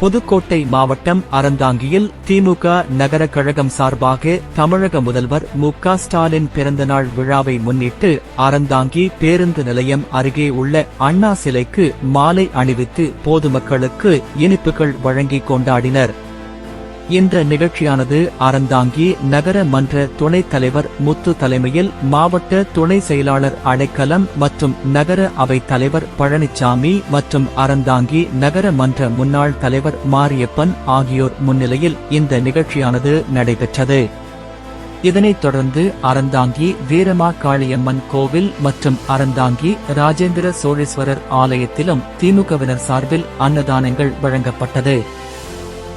புதுக்கோட்டை மாவட்டம் அறந்தாங்கியில் திமுக நகர கழகம் சார்பாக தமிழக முதல்வர் மு க ஸ்டாலின் பிறந்தநாள் விழாவை முன்னிட்டு அறந்தாங்கி பேருந்து நிலையம் அருகே உள்ள அண்ணா சிலைக்கு மாலை அணிவித்து பொதுமக்களுக்கு இனிப்புகள் வழங்கி கொண்டாடினர். இந்த நிகழ்ச்சியானது அறந்தாங்கி நகர மன்ற துணைத் தலைவர் முத்து தலைமையில் மாவட்ட துணை செயலாளர் அடைக்கலம் மற்றும் நகர அவைத் தலைவர் பழனிச்சாமி மற்றும் அறந்தாங்கி நகர மன்ற முன்னாள் தலைவர் மாரியப்பன் ஆகியோர் முன்னிலையில் இந்த நிகழ்ச்சியானது நடைபெற்றது. இதனைத் தொடர்ந்து அறந்தாங்கி வீரமா காளியம்மன் கோவில் மற்றும் அறந்தாங்கி ராஜேந்திர சோழேஸ்வரர் ஆலயத்திலும் திமுகவினர் சார்பில் அன்னதானங்கள் வழங்கப்பட்டது.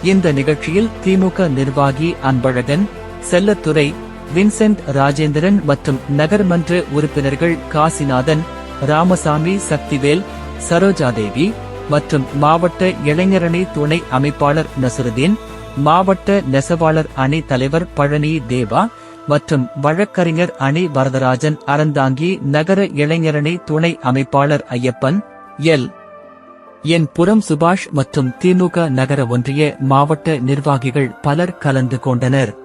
இந்த நிகழ்ச்சியில் திமுக நிர்வாகி அன்பழகன் செல்லத்துறை வின்சென்ட் ராஜேந்திரன் மற்றும் நகர்மன்ற உறுப்பினர்கள் காசிநாதன் ராமசாமி சக்திவேல் சரோஜாதேவி மற்றும் மாவட்ட இளைஞரணி துணை அமைப்பாளர் நசருதீன் மாவட்ட நெசவாளர் அணி தலைவர் பழனி தேவா மற்றும் வழக்கறிஞர் அணி வரதராஜன் அறந்தாங்கி நகர இளைஞரணி துணை அமைப்பாளர் ஐயப்பன் எல். என் புறம் சுபாஷ் மற்றும் திமுக நகர ஒன்றிய மாவட்ட நிர்வாகிகள் பலர் கலந்து கொண்டனர்.